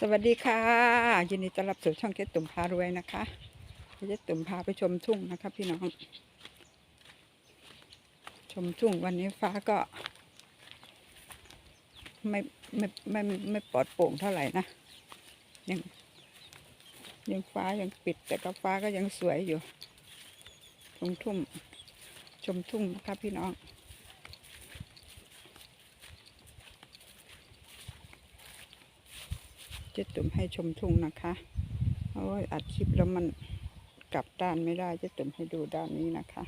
สวัสดีค่ะ ยินดีต้อนรับสู่ช่องเจ๊ตุ่มพารวยนะคะเจ๊ตุ่มพาไปชมทุ่งนะคะพี่น้อง ชมทุ่งวันนี้ฟ้าก็ไม่ไม่ไม่ไม่ไม่ปลอดโปร่งเท่าไหร่นะยังยังฟ้ายังปิด แต่ก็ฟ้าก็ยังสวยอยู่ ชมทุ่งชมทุ่งนะคะพี่น้อง เจ๊ตุ่มให้ชมทุ่งนะคะโอ้ยอัดคลิปแล้วมันกลับด้านไม่ได้เจ๊ตุ่มให้ดูด้านนี้นะคะ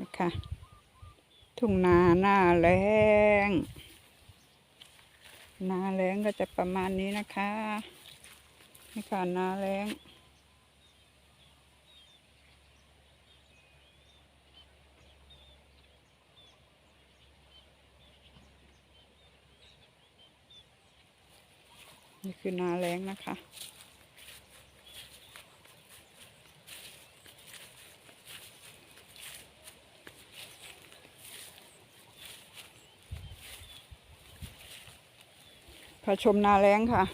นะคะทุ่งนาหน้าแรงนาแรงก็จะประมาณนี้นะคะนี่ค่ะนาแรง นี่คือนาแรงนะคะ พาชมนาแรงค่ะ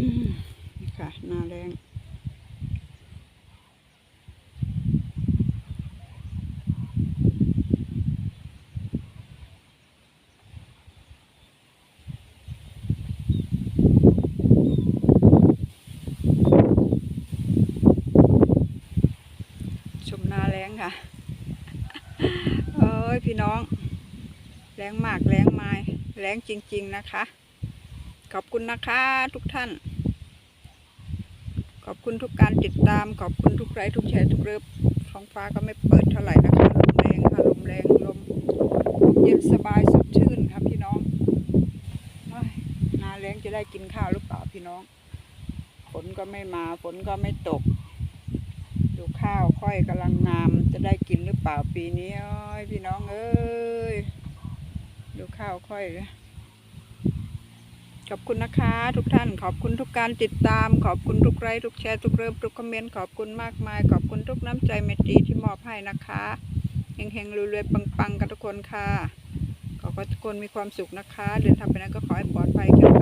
อืม นาแรงชมนาแรงค่ะโอ้ยพี่น้อง แรงมากแรงไม้แรงจริง ๆ นะคะ ขอบคุณนะคะทุกท่าน ขอบคุณทุกการติดตาม ขอบคุณทุกไลค์ทุกแชร์ทุกเริบท้องฟ้าก็ไม่เปิดเท่าไหร่นะคะลมแรงค่ะลมแรงลมเย็นสบายสดชื่นครับพี่น้องเฮ้ยนาแรงจะได้กินข้าวหรือเปล่าพี่น้องฝนก็ไม่มาฝนก็ไม่ตก ดูข้าวค่อยกำลังงามจะได้กินหรือเปล่าปีนี้พี่น้องเอ้ยดูข้าวค่อยเลย ขอบคุณนะคะ ทุกท่านขอบคุณทุกการติดตาม ขอบคุณทุกไลค์ทุกแชร์ทุกเริ่มทุกคอมเมนต์ขอบคุณมากมาย ขอบคุณทุกน้ำใจเมตตีที่มอบให้นะคะเฮงๆรวยๆปังๆ กันทุกคนค่ะ ขอให้ทุกคนมีความสุขนะคะ เดินทางไปไหนก็ขอให้ปลอดภัยค่ะ